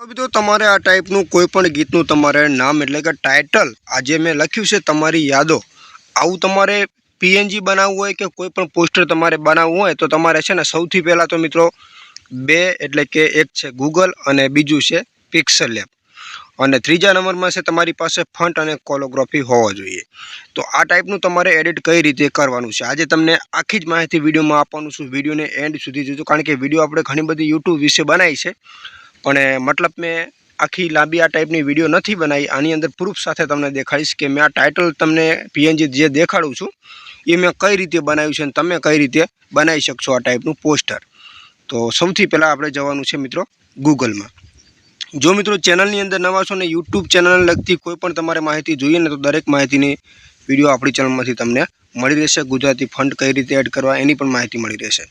મિત્રો તમારે આ ટાઈપનું કોઈ પણ ગીતનું તમારે નામ એટલે કે ટાઇટલ આજે મેં લખ્યું છે તમારી યાદો, આવું તમારે પીએનજી બનાવવું હોય કે કોઈ પણ પોસ્ટર તમારે બનાવવું હોય તો તમારે છે ને સૌથી પહેલાં તો મિત્રો બે એટલે કે એક છે ગૂગલ અને બીજું છે પિક્સલ લેબ અને ત્રીજા નંબરમાં છે તમારી પાસે ફંટ અને કોલોગ્રાફી હોવા જોઈએ. તો આ ટાઈપનું તમારે એડિટ કઈ રીતે કરવાનું છે? આજે તમને આખી જ માહિતી વિડીયોમાં આપવાનું છું. વિડીયોને એન્ડ સુધી જોજો. કારણ કે વીડિયો આપણે ઘણી બધી યુટ્યુબ વિશે બનાવી છે. પણ મતલબ મેં આખી લાંબી આ ટાઈપની વીડિયો નથી બનાવી. આની અંદર પ્રૂફ સાથે તમને દેખાડીશ કે મેં આ ટાઇટલ તમને પીએનજી જે દેખાડું છું, એ મેં કઈ રીતે બનાવ્યું છે અને તમે કઈ રીતે બનાવી શકશો આ ટાઈપનું પોસ્ટર તો સૌથી પહેલાં આપણે જવાનું છે મિત્રો ગૂગલમાં જો મિત્રો ચેનલની અંદર નવા છો ને યુટ્યુબ ચેનલને લગતી કોઈ પણ તમારે માહિતી જોઈએ ને તો દરેક માહિતીની વીડિયો આપણી ચેનલમાંથી તમને મળી રહેશે. ગુજરાતી ફંડ કઈ રીતે એડ કરવા એની પણ માહિતી મળી રહેશે.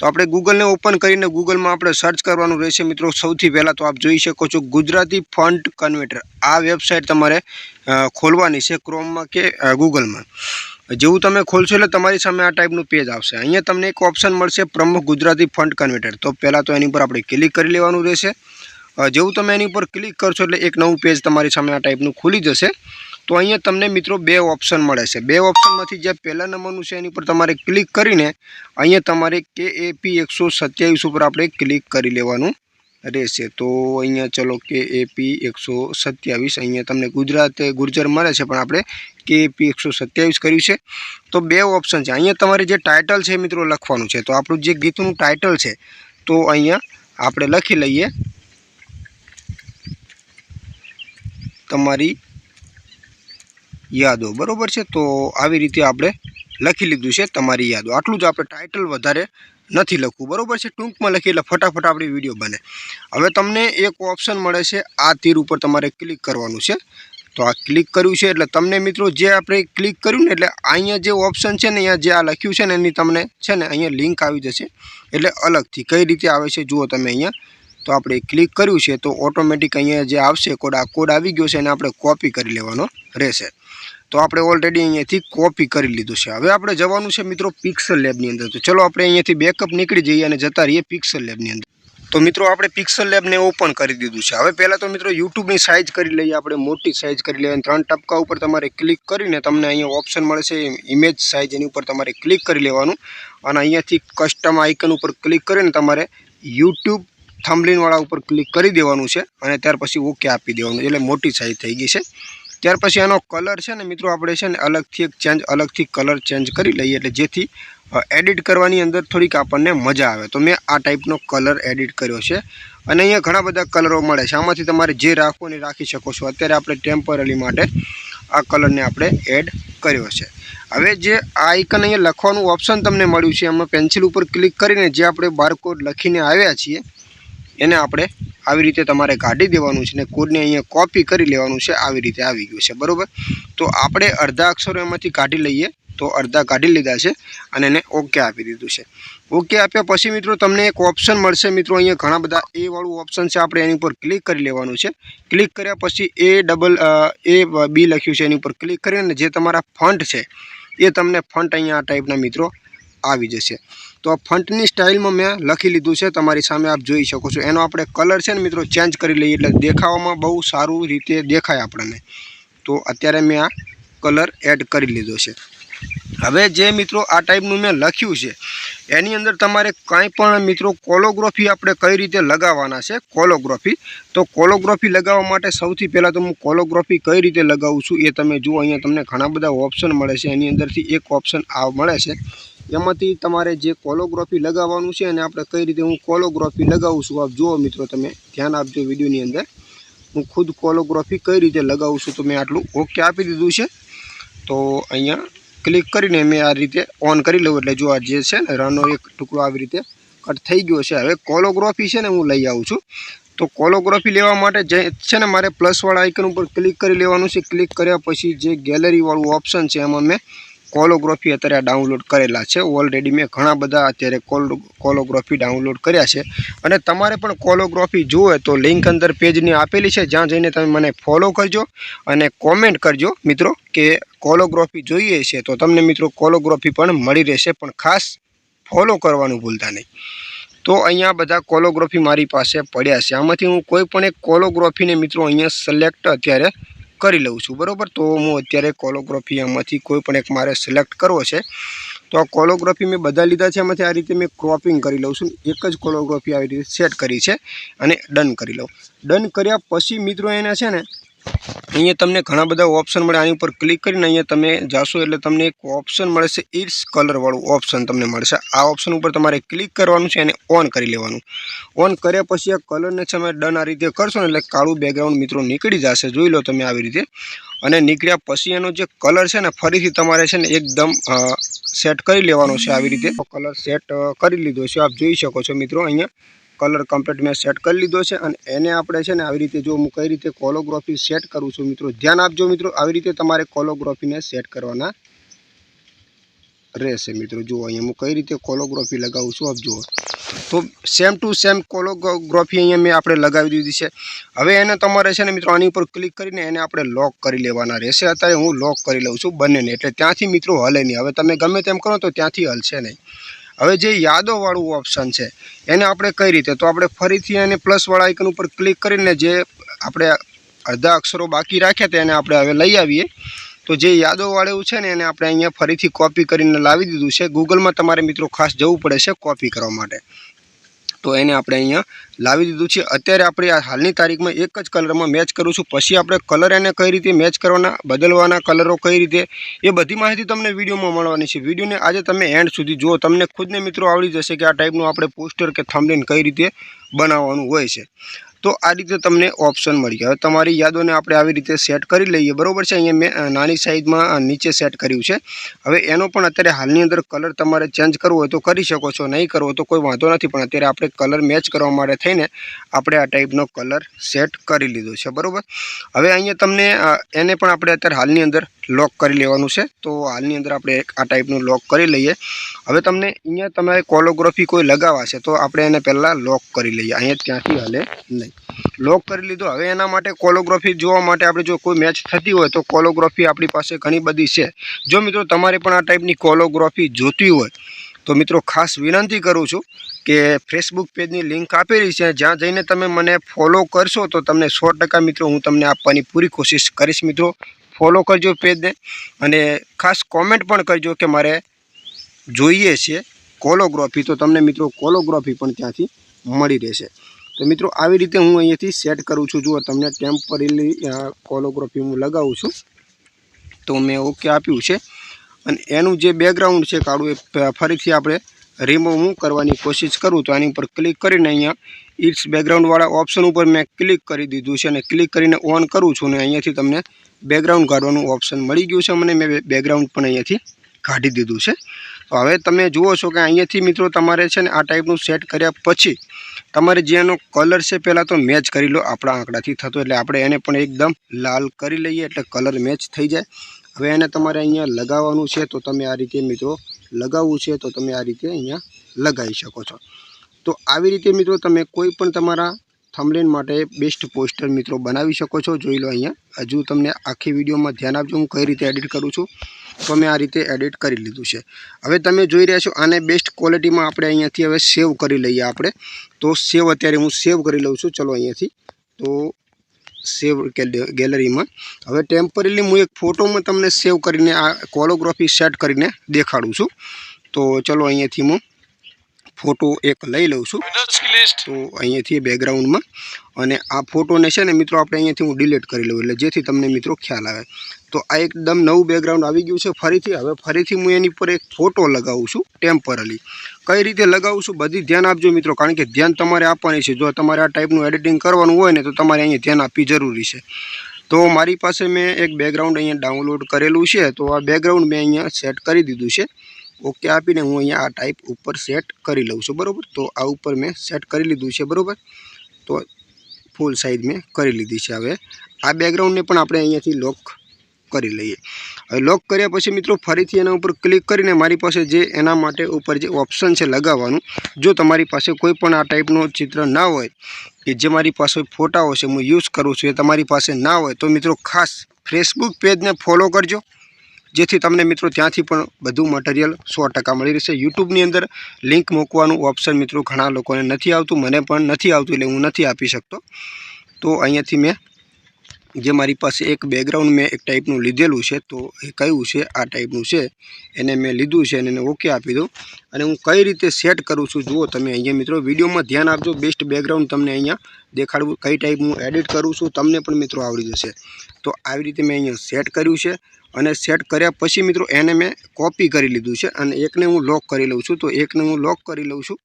તો આપણે ગૂગલને ઓપન કરીને ગૂગલમાં આપણે સર્ચ કરવાનું રહેશે મિત્રો. સૌથી પહેલાં તો આપ જોઈ શકો છો ગુજરાતી ફંડ કન્વર્ટર આ વેબસાઇટ તમારે ખોલવાની છે ક્રોમમાં કે ગૂગલમાં જેવું તમે ખોલશો એટલે તમારી સામે આ ટાઈપનું પેજ આવશે. અહીંયા તમને એક ઓપ્શન મળશે પ્રમુખ ગુજરાતી ફંડ કન્વર્ટર તો પહેલાં તો એની પર આપણે ક્લિક કરી લેવાનું રહેશે. જેવું તમે એની પર ક્લિક કરશો એટલે એક નવું પેજ તમારી સામે આ ટાઈપનું ખુલી જશે. તો અહીંયા તમને મિત્રો બે ઓપ્શન મળે છે. બે ઓપ્શનમાંથી જે પહેલા નંબરનું છે એની પર તમારે ક્લિક કરીને અહીંયા તમારે કે એપી એકસો સત્યાવીસ ઉપર આપણે ક્લિક કરી લેવાનું રહેશે. તો અહીંયા ચલો કે એપી એકસો સત્યાવીસ. અહીંયા તમને ગુજરાત ગુર્જર મળે છે, પણ આપણે કે એપી એકસો સત્યાવીસ કર્યું છે. તો બે ઓપ્શન છે. અહીંયા તમારે જે ટાઇટલ છે મિત્રો લખવાનું છે. તો આપણું જે ગીતનું ટાઇટલ છે, તો અહીંયા આપણે લખી લઈએ. તમારી યાદો. બરોબર છે? તો આવી રીતે આપણે લખી લીધું છે તમારી યાદો. આટલું જ આપણે ટાઇટલ વધારે નથી લખવું. બરોબર છે? ટૂંકમાં લખી એટલે ફટાફટ આપણી વીડિયો બને. હવે તમને એક ઓપ્શન મળે છે. આ તીર ઉપર તમારે ક્લિક કરવાનું છે. તો આ ક્લિક કર્યું છે એટલે તમને મિત્રો જે આપણે ક્લિક કર્યું ને એટલે અહીંયા જે ઓપ્શન છે ને, અહીંયા જે આ લખ્યું છે ને, એની તમને છે ને અહીંયા લિંક આવી જશે. એટલે અલગથી કઈ રીતે આવે છે જુઓ તમે અહીંયા. તો આપણે ક્લિક કર્યું છે તો ઓટોમેટિક અહીંયા જે આવશે કોડ આ કોડ આવી ગયો છે એને આપણે કોપી કરી લેવાનો રહેશે. તો આપણે ઓલરેડી અહીંયાથી કોપી કરી લીધું છે. હવે આપણે જવાનું છે મિત્રો પિક્સલ લેબની અંદર. તો ચલો આપણે અહીંયાથી બેકઅપ નીકળી જઈએ અને જતા રહીએ પિક્સલ લેબની અંદર. તો મિત્રો આપણે પિક્સલ લેબને ઓપન કરી દીધું છે. હવે પહેલાં તો મિત્રો યુટ્યુબની સાઇઝ કરી લઈએ, આપણે મોટી સાઇઝ કરી લઈએ અને ત્રણ ટપકા ઉપર તમારે ક્લિક કરીને તમને અહીંયા ઓપ્શન મળે છે ઇમેજ સાઇઝ એની ઉપર તમારે ક્લિક કરી લેવાનું. અને અહીંયાથી કસ્ટમ આઇકન ઉપર ક્લિક કરીને તમારે યુટ્યુબ થંબલિનવાળા ઉપર ક્લિક કરી દેવાનું છે અને ત્યાર પછી ઓકે આપી દેવાનું એટલે મોટી સાઇઝ થઈ ગઈ છે. ત્યાર પછી એનો કલર છે ને મિત્રો આપણે છે ને અલગથી એક ચેન્જ અલગથી કલર ચેન્જ કરી લઈએ એટલે જેથી એડિટ કરવાની અંદર થોડીક આપણને મજા આવે. તો મેં આ ટાઈપનો કલર એડિટ કર્યો છે. અને અહીંયા ઘણા બધા કલરો મળે છે. આમાંથી તમારે જે રાખવો ને રાખી શકો છો. અત્યારે આપણે ટેમ્પરરી માટે આ કલરને આપણે એડ કર્યો છે. હવે જે આ આઇકન અહીંયા લખવાનું ઓપ્શન તમને મળ્યું છે. એમાં પેન્સિલ ઉપર ક્લિક કરીને જે આપણે બારકોડ લખીને આવ્યા છીએ એને આપણે આવી રીતે તમારે કાઢી દેવાનું છે ને કોડને અહીંયા કોપી કરી લેવાનું છે આવી રીતે આવી ગયું છે, બરાબર? તો આપણે અડધા અક્ષરો એમાંથી કાઢી લઈએ, તો અડધા કાઢી લીધા છે અને એને ઓકે આપી દીધું છે. ઓકે આપ્યા પછી મિત્રો તમને એક ઓપ્શન મળશે. મિત્રો, અહીંયા ઘણા બધા એ વાળું ઓપ્શન છે, આપણે એની ઉપર ક્લિક કરી લેવાનું છે. ક્લિક કર્યા પછી એ ડબલ એ બી લખ્યું છે, એની ઉપર ક્લિક કરીને જે તમારા ફંટ છે, એ તમને ફંટ અહીંયા આ ટાઈપના મિત્રો આવી જશે. તો ફંટની સ્ટાઇલમાં મેં લખી લીધું છે, તમારી સામે આપ જોઈ શકો છો. એનો આપણે કલર છે ને મિત્રો ચેન્જ કરી લઈએ એટલે દેખાવામાં બહુ સારું રીતે દેખાય આપણને. તો અત્યારે મેં આ કલર એડ કરી લીધો છે. હવે જે મિત્રો આ ટાઈપનું મેં લખ્યું છે, એની અંદર તમારે કાંઈ પણ મિત્રો કોલોગ્રાફી આપણે કઈ રીતે લગાવવાના છે, કોલોગ્રાફી. તો કોલોગ્રાફી લગાવવા માટે સૌથી પહેલાં તો હું કોલોગ્રાફી કઈ રીતે લગાવું છું એ તમે જુઓ, અહીંયા તમને ઘણા બધા ઓપ્શન મળે છે. એની અંદરથી એક ઓપ્શન આ મળે છે. એમાંથી તમારે જે કોલોગ્રાફી લગાવવાનું છે અને આપણે કઈ રીતે હું કોલોગ્રાફી લગાવું છું, આપ જુઓ મિત્રો તમે, ધ્યાન આપજો વિડીયોની અંદર. હું ખુદ કોલોગ્રાફી કઈ રીતે લગાવું છું તો મેં આટલું ઓકે આપી દીધું છે. તો અહીંયા ક્લિક કરીને મેં આ રીતે ઓન કરી લઉં એટલે જો આ જે છે ને રનો એક ટુકડો આવી રીતે કટ થઈ ગયો છે. હવે કોલોગ્રાફી છે ને હું લઈ આવું છું. તો કોલોગ્રાફી લેવા માટે જે છે ને મારે પ્લસવાળા આઇકન ઉપર ક્લિક કરી લેવાનું છે. ક્લિક કર્યા પછી જે ગેલેરીવાળું ઓપ્શન છે એમાં મેં કોલોગ્રાફી અત્યારે ડાઉનલોડ કરેલા છે. ઓલરેડી મેં ઘણા બધા અત્યારે કોલ, કોલોગ્રાફી ડાઉનલોડ કર્યા છે. અને તમારે પણ કોલોગ્રાફી જોવે તો લિંક અંદર પેજની આપેલી છે. જ્યાં જઈને તમે મને ફોલો કરજો અને કોમેન્ટ કરજો મિત્રો, કે કોલોગ્રાફી જોઈએ છે તો તમને મિત્રો કોલોગ્રાફી પણ મળી રહેશે. પણ ખાસ ફોલો કરવાનું ભૂલતા નહીં. તો તો અહીંયા બધા કોલોગ્રાફી મારી પાસે પડ્યા છે. આમાંથી હું કોઈ પણ એક કોલોગ્રાફીને મિત્રો અહીંયા સિલેક્ટ અત્યારે કરી લઉં છું, બરાબર? તો હું અત્યારે કોલોગ્રાફી આમાંથી કોઈ પણ એક મારે સિલેક્ટ કરવો છે. તો આ કોલોગ્રાફી મેં બધા લીધા છે એમાંથી આ રીતે મેં ક્રોપિંગ કરી લઉં છું. એક જ કોલોગ્રાફી આવી રીતે સેટ કરી છે અને ડન કરી લઉં. ડન કર્યા પછી મિત્રો એને છે ને અહીંયા તમને ઘણા બધા ઓપ્શન મળે. આની ઉપર ક્લિક કરીને અહીંયા તમે જાશો એટલે તમને એક ઓપ્શન મળે છે ઇટ્સ કલરવાળું ઓપ્શન તમને મળશે. આ ઓપ્શન ઉપર તમારે ક્લિક કરવાનું છે અને ઓન કરી લેવાનું. ઓન કર્યા પછી આ કલરને તમે ડન આ રીતે કરશો ને એટલે કાળું બેકગ્રાઉન્ડ મિત્રો નીકળી જશે. જોઈ લો તમે આવી રીતે. અને નીકળ્યા પછી એનો જે કલર છે ને ફરીથી તમારે છે ને એકદમ સેટ કરી લેવાનો છે આવી રીતે. કલર સેટ કરી લીધો છે. આપ જોઈ શકો છો મિત્રો અહીંયા. કલર કમ્પ્લીટ મેં સેટ કરી લીધો છે અને એને આપણે છે ને આવી રીતે જો હું કઈ રીતે કોલોગ્રાફી સેટ કરું છું મિત્રો, ધ્યાન આપજો મિત્રો, આવી રીતે તમારે કોલોગ્રાફીને સેટ કરવાના રહેશે મિત્રો. જુઓ અહીંયા હું કઈ રીતે કોલોગ્રાફી લગાવું છું, આપ તો સેમ ટુ સેમ કોલોગ્રાફી અહીંયા મેં આપણે લગાવી દીધી છે. હવે એને તમારે છે ને મિત્રો આની ઉપર ક્લિક કરીને એને આપણે લોક કરી લેવાના રહેશે. અત્યારે હું લોક કરી લઉં છું બંનેને, એટલે ત્યાંથી મિત્રો હલે નહીં. હવે તમે ગમે તેમ કરો તો ત્યાંથી હલશે નહીં. હવે જે યાદોવાળું ઓપ્શન છે, એને આપણે કઈ રીતે? તો આપણે ફરીથી એને પ્લસવાળા આઇકન ઉપર ક્લિક કરીને જે આપણે અડધા અક્ષરો બાકી રાખ્યા હતા એને આપણે હવે લઈ આવીએ. તો જે યાદોવાળું છે ને એને આપણે અહીંયા ફરીથી કોપી કરીને લાવી દીધું છે. ગૂગલમાં તમારે મિત્રો ખાસ જવું પડે છે કોપી કરવા માટે. તો એને આપણે અહીંયા લાવી દીધું છે. અત્યારે આપણે આ હાલની તારીખમાં એક જ કલરમાં મેચ કરું છું. પછી આપણે કલર એને કઈ રીતે મેચ કરવાના, બદલવાના કલરો કઈ રીતે, એ બધી માહિતી તમને વિડીયોમાં મળવાની છે. વિડીયોને આજે તમે એન્ડ સુધી જુઓ. તમને ખુદને મિત્રો આવડી જશે કે આ ટાઈપનું આપણે પોસ્ટર કે થંબનેલ કઈ રીતે બનાવવાનું હોય છે. તો આ રીતે તમને ઓપ્શન મળી ગયા. હવે તમારી યાદોને આપણે આવી રીતે સેટ કરી લઈએ. બરાબર છે? અહીંયા મેં નાની સાઈઝમાં નીચે સેટ કર્યું છે. હવે એનો પણ અત્યારે હાલની અંદર કલર તમારે ચેન્જ કરવો હોય તો કરી શકો છો. નહીં કરવો તો કોઈ વાંધો નથી. પણ અત્યારે આપણે કલર મેચ કરવા માટે થઈને આપણે આ ટાઈપનો કલર સેટ કરી લીધો છે. બરાબર? હવે અહીંયા તમને એને પણ આપણે અત્યારે હાલની અંદર લોક કરી લેવાનું છે. તો હાલની અંદર આપણે આ ટાઈપનું લોક કરી લઈએ. હવે તમને અહીંયા તમારે કોલોગ્રાફી કોઈ લગાવવા છે, તો આપણે એને પહેલાં લોક કરી લઈએ. અહીંયા ત્યાંથી હાલે નહીં. લોક કરી લીધો. હવે એના માટે કોલોગ્રાફી જોવા માટે આપણે જો કોઈ મેચ થતી હોય, તો કોલોગ્રાફી આપણી પાસે ઘણી બધી છે. જો મિત્રો તમારે પણ આ ટાઈપની કોલોગ્રાફી જોતી હોય, તો મિત્રો ખાસ વિનંતી કરું છું કે ફેસબુક પેજની લિંક આપેલી છે. જ્યાં જઈને તમે મને ફોલો કરશો, તો તમને સો મિત્રો હું તમને આપવાની પૂરી કોશિશ કરીશ મિત્રો. ફોલો કરજો પેજને અને ખાસ કોમેન્ટ પણ કરજો કે મારે જોઈએ છે કોલોગ્રાફી. તો તમને મિત્રો કોલોગ્રાફી પણ ત્યાંથી મળી રહેશે. તો મિત્રો આવી રીતે હું અહીંયાથી સેટ કરું છું. જુઓ, તમને ટેમ્પરરી કોલોગ્રાફી હું લગાવું છું. તો મેં ઓકે આપ્યું છે. અને એનું જે બેકગ્રાઉન્ડ છે, કાળું એ ફરીથી આપણે રિમૂવ હું કરવાની કોશિશ કરું તો આની ઉપર ક્લિક કરીને અહીંયા ઇટ્સ બેકગ્રાઉન્ડવાળા ઓપ્શન ઉપર મેં ક્લિક કરી દીધું છે અને ક્લિક કરીને ઓન કરું છું ને અહીંયાથી તમને બેકગ્રાઉન્ડ કાઢવાનું ઓપ્શન મળી ગયું છે મને મેં બેકગ્રાઉન્ડ પણ અહીંયાથી કાઢી દીધું છે. તો હવે તમે જુઓ છો કે અહીંયાથી મિત્રો તમારે છે ને આ ટાઈપનું સેટ કર્યા પછી તમારે જે એનો કલર છે પહેલાં તો મેચ કરી લો આપણા આંકડાથી થતો એટલે આપણે એને પણ એકદમ લાલ કરી લઈએ એટલે કલર મેચ થઈ જાય. હવે એને તમારે અહીંયા લગાવવાનું છે તો તમે આ રીતે મિત્રો લગાવવું છે, તો તમે આ રીતે અહીંયા લગાવી શકો છો. તો આવી રીતે મિત્રો તમે કોઈ પણ તમારા થમલેન માટે બેસ્ટ પોસ્ટર મિત્રો બનાવી શકો છો. જોઈ લો અહીંયા. હજુ તમને આખી વિડીયોમાં ધ્યાન આપજો. હું કઈ રીતે એડિટ કરું છું, તો મેં આ રીતે એડિટ કરી લીધું છે. હવે તમે જોઈ રહ્યા છો, આને બેસ્ટ ક્વોલિટીમાં આપણે અહીંયાથી હવે સેવ કરી લઈએ આપણે. તો સેવ અત્યારે હું સેવ કરી લઉં છું. ચલો અહીંયાથી. તો સેવ ગેલેરીમાં હવે ટેમ્પરરીલી હું એક ફોટોમાં તમને સેવ કરીને આ કોલોગ્રાફી સેટ કરીને દેખાડું છું. તો ચલો અહીંયાથી હું ફોટો એક લઈ લઉં છું. તો અહીંયાથી બેકગ્રાઉન્ડમાં અને આ ફોટોને છે ને મિત્રો આપણે અહીંયાથી હું ડિલીટ કરી લઉં એટલે જેથી તમને મિત્રો ખ્યાલ આવે. તો આ એકદમ નવું બેકગ્રાઉન્ડ આવી ગયું છે ફરીથી. હવે ફરીથી હું એની પર એક ફોટો લગાવું છું ટેમ્પરરી કઈ રીતે લગાવું છું બધી ધ્યાન આપજો મિત્રો, કારણ કે ધ્યાન તમારે આપવાની છે. જો તમારે આ ટાઈપનું એડિટિંગ કરવાનું હોય ને, તો તમારે અહીંયા ધ્યાન આપવી જરૂરી છે. તો મારી પાસે મેં એક બેકગ્રાઉન્ડ અહીંયા ડાઉનલોડ કરેલું છે, તો આ બેકગ્રાઉન્ડ મેં અહીંયા સેટ કરી દીધું છે. ઓકે, આપીને હું અહીંયા આ ટાઈપ ઉપર સેટ કરી લઉં છું, બરાબર? તો આ ઉપર મેં સેટ કરી લીધું છે, બરાબર? તો ફૂલ સાઈઝ મેં કરી લીધી છે હવે. આ બેકગ્રાઉન્ડને પણ આપણે અહીંયાથી લોક કરી લઈએ. હવે લોક કર્યા પછી મિત્રો ફરીથી એના ઉપર ક્લિક કરીને મારી પાસે જે એના માટે ઉપર જે ઓપ્શન છે લગાવવાનું, જો તમારી પાસે કોઈ પણ આ ટાઈપનું ચિત્ર ના હોય, કે જે મારી પાસે ફોટાઓ છે, હું યુઝ કરું છું, એ તમારી પાસે ના હોય, તો મિત્રો ખાસ ફેસબુક પેજને ફોલો કરજો, જેથી તમને મિત્રો ત્યાંથી પણ બધું મટીરિયલ સો ટકા મળી રહેશે. યુટ્યુબની અંદર લિંક મૂકવાનું ઓપ્શન મિત્રો ઘણા લોકોને નથી આવતું, મને પણ નથી આવતું, એટલે હું નથી આપી શકતો. તો અહીંયાથી મેં જે મારી પાસે એક બેકગ્રાઉન્ડ મેં એક ટાઈપનું લીધેલું છે, તો એ કયું છે? આ ટાઈપનું છે. એને મેં લીધું છે અને એને ઓકે આપી દઉં. અને હું કઈ રીતે સેટ કરું છું જુઓ તમે અહીંયા મિત્રો, વિડીયોમાં ધ્યાન આપજો. બેસ્ટ બેકગ્રાઉન્ડ તમને અહીંયા દેખાડવું, કઈ ટાઈપનું એડિટ કરું છું તમને પણ મિત્રો આવડી જશે. તો આવી રીતે મેં અહીંયા સેટ કર્યું છે અને સેટ કર્યા પછી મિત્રો એને મેં કોપી કરી લીધું છે અને એકને હું લોક કરી લઉં છું. તો એકને હું લોક કરી લઉં છું.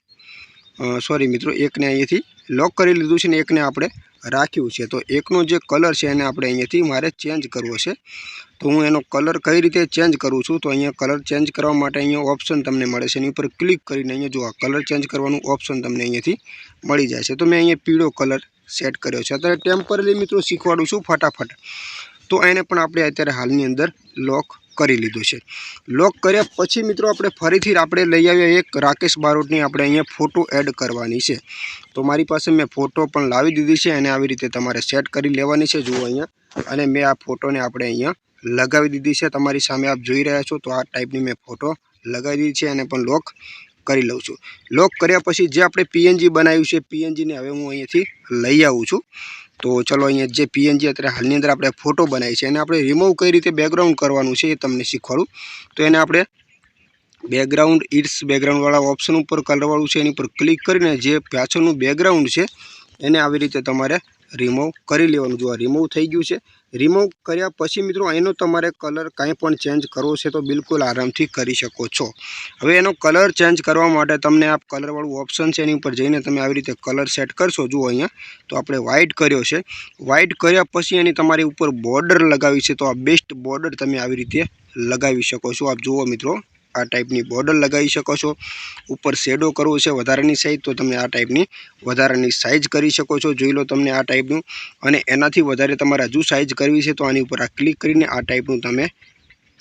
સોરી મિત્રો, એકને અહીંયાથી લોક કરી લીધું છે ને એકને આપણે રાખ્યું છે. તો એકનો જે કલર છે એને આપણે અહીંયાથી મારે ચેન્જ કરવો છે. તો હું એનો કલર કઈ રીતે ચેન્જ કરું છું? તો અહીંયા કલર ચેન્જ કરવા માટે અહીંયા ઓપ્શન તમને મળે છે. એની ઉપર ક્લિક કરીને અહીંયા જો આ કલર ચેન્જ કરવાનું ઓપ્શન તમને અહીંયાથી મળી જાય છે. તો મેં અહીંયા પીળો કલર સેટ કર્યો છે. અત્યારે ટેમ્પરરી મિત્રો શીખવાડું છું ફટાફટ. તો એને પણ આપણે અત્યારે હાલની અંદર લોક કરી લીધું છે. લોક કર્યા પછી મિત્રો આપણે ફરીથી આપણે લઈ આવ્યા એક રાકેશ બારોટની આપણે અહીંયા ફોટો એડ કરવાની છે. તો મારી પાસે મેં ફોટો પણ લાવી દીધી છે અને આવી રીતે તમારે સેટ કરી લેવાની છે. જુઓ અહીંયા. અને મેં આ ફોટોને આપણે અહીંયા લગાવી દીધી છે. તમારી સામે આપ જોઈ રહ્યા છો તો આ ટાઈપની મેં ફોટો લગાવી દીધી છે અને પણ લોક કરી લઉં છું. લોક કર્યા પછી જે આપણે પીએનજી બનાવ્યું છે પીએનજીને હવે હું અહીંયાથી લઈ આવું છું. તો ચલો અહીંયા જે પીએનજી અત્યારે હાલની અંદર આપણે ફોટો બનાવી છે, એને આપણે રિમૂવ કઈ રીતે બેકગ્રાઉન્ડ કરવાનું છે એ તમને શીખવાડું. તો એને આપણે બેકગ્રાઉન્ડ ઇટ્સ બેકગ્રાઉન્ડવાળા ઓપ્શન ઉપર કલરવાળું છે, એની ઉપર ક્લિક કરીને જે પાછળનું બેકગ્રાઉન્ડ છે, એને આવી રીતે તમારે રિમૂવ કરી લેવાનું. જો આ રિમૂવ થઈ ગયું છે રિમૂવ કર્યા પછી મિત્રો એનો તમારે કલર કાંઈ પણ ચેન્જ કરવો છે તો બિલકુલ આરામથી કરી શકો છો. હવે એનો કલર ચેન્જ કરવા માટે તમને આ કલરવાળું ઓપ્શન છે એની ઉપર જઈને તમે આવી રીતે કલર સેટ કરશો. જુઓ અહીંયા, તો આપણે વ્હાઇટ કર્યો છે. વ્હાઇટ કર્યા પછી એની તમારી ઉપર બોર્ડર લગાવી છે તો આ બેસ્ટ બોર્ડર તમે આવી રીતે લગાવી શકો છો. આપ જુઓ મિત્રો. આ ટાઈપની બોર્ડર લગાવી શકો છો. ઉપર શેડો કરવો છે વધારાની સાઈઝ તો તમે આ ટાઈપની વધારાની સાઈઝ કરી શકો છો. જોઈ લો તમને આ ટાઈપનું અને એનાથી વધારે તમારે હજુ સાઈઝ કરવી છે, તો આની ઉપર આ ક્લિક કરીને આ ટાઈપનું તમે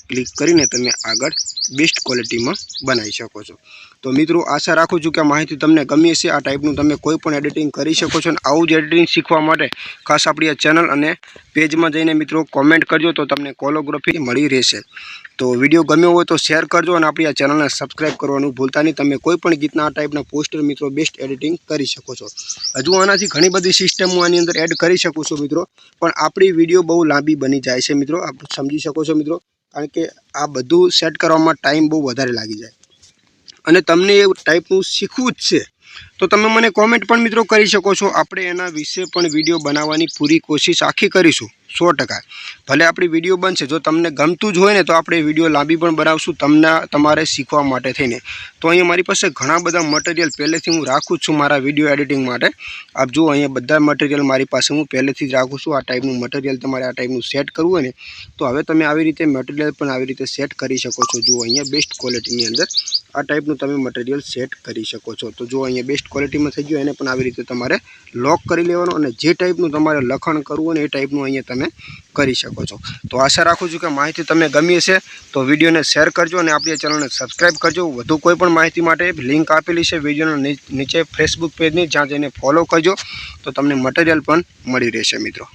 ક્લિક કરીને તમે આગળ બેસ્ટ ક્વોલિટીમાં બનાવી શકો છો. તો મિત્રો, આશા રાખું છું કે માહિતી તમને ગમી હશે. આ ટાઈપનું તમે કોઈ પણ એડિટિંગ કરી શકો છો અને આવું જ એડિટિંગ શીખવા માટે ખાસ આપણી આ ચેનલ અને પેજમાં જઈને મિત્રો કોમેન્ટ કરજો તો તમને કોલોગ્રાફી મળી રહેશે. તો વીડિયો ગમ્યો હોય તો શેર કરજો અને આપણી આ ચેનલને સબસ્ક્રાઈબ કરવાનું ભૂલતા નહીં. તમે કોઈ પણ ગીતના આ ટાઈપના પોસ્ટર મિત્રો બેસ્ટ એડિટિંગ કરી શકો છો. હજુ આનાથી ઘણી બધી સિસ્ટમ હું આની અંદર એડ કરી શકું છું મિત્રો. પણ આપણી વીડિયો બહુ લાંબી બની જાય છે મિત્રો. આપ સમજી શકો છો મિત્રો. કારણ કે આ બધું સેટ કરવામાં ટાઈમ બહુ વધારે લાગી જાય. અને તમને એ ટાઈપનું શીખવું જ છે. તો તમે મને કોમેન્ટ પણ મિત્રો કરી શકો છો. આપણે એના વિશે પણ વીડિયો બનાવવાની પૂરી કોશિશ આખી કરીશું. સો ટકા. ભલે આપણી વીડિયો બનશે, જો તમને ગમતું જ હોય ને, તો આપણે વીડિયો લાંબી પણ બનાવશું તમને, તમારે શીખવા માટે થઈને. તો અહીંયા મારી પાસે ઘણા બધા મટીરિયલ પહેલેથી હું રાખું છું મારા વીડિયો એડિટિંગ માટે. આપ જુઓ, અહીંયા બધા મટીરિયલ મારી પાસે હું પહેલેથી જ રાખું છું. આ ટાઈપનું મટીરિયલ તમારે આ ટાઈપનું સેટ કરવું હોય ને, તો હવે તમે આવી રીતે મટીરિયલ પણ આવી રીતે સેટ કરી શકો છો. જુઓ, અહીંયા બેસ્ટ ક્વોલિટીની અંદર આ ટાઈપનું તમે મટીરિયલ સેટ કરી શકો છો. તો જો અહીંયા બેસ્ટ ક્વોલિટીમાં થઈ ગયું, એને પણ આવી રીતે તમારે લોક કરી લેવાનું અને જે ટાઈપનું તમારે લખણ કરવું હોય ને, એ ટાઈપનું અહીંયા તમે કરી શકો છો. તો આશા રાખું છું કે માહિતી તમને ગમી હશે, તો વિડીયોને શેર કરજો અને આપણી ચેનલને સબસ્ક્રાઈબ કરજો. વધુ કોઈ પણ માહિતી માટે લિંક આપેલી છે વિડીયોના નીચે ફેસબુક પેજની જ્યાં જઈને ફોલો કરજો, તો તમને મટીરિયલ પણ મળી રહેશે મિત્રો.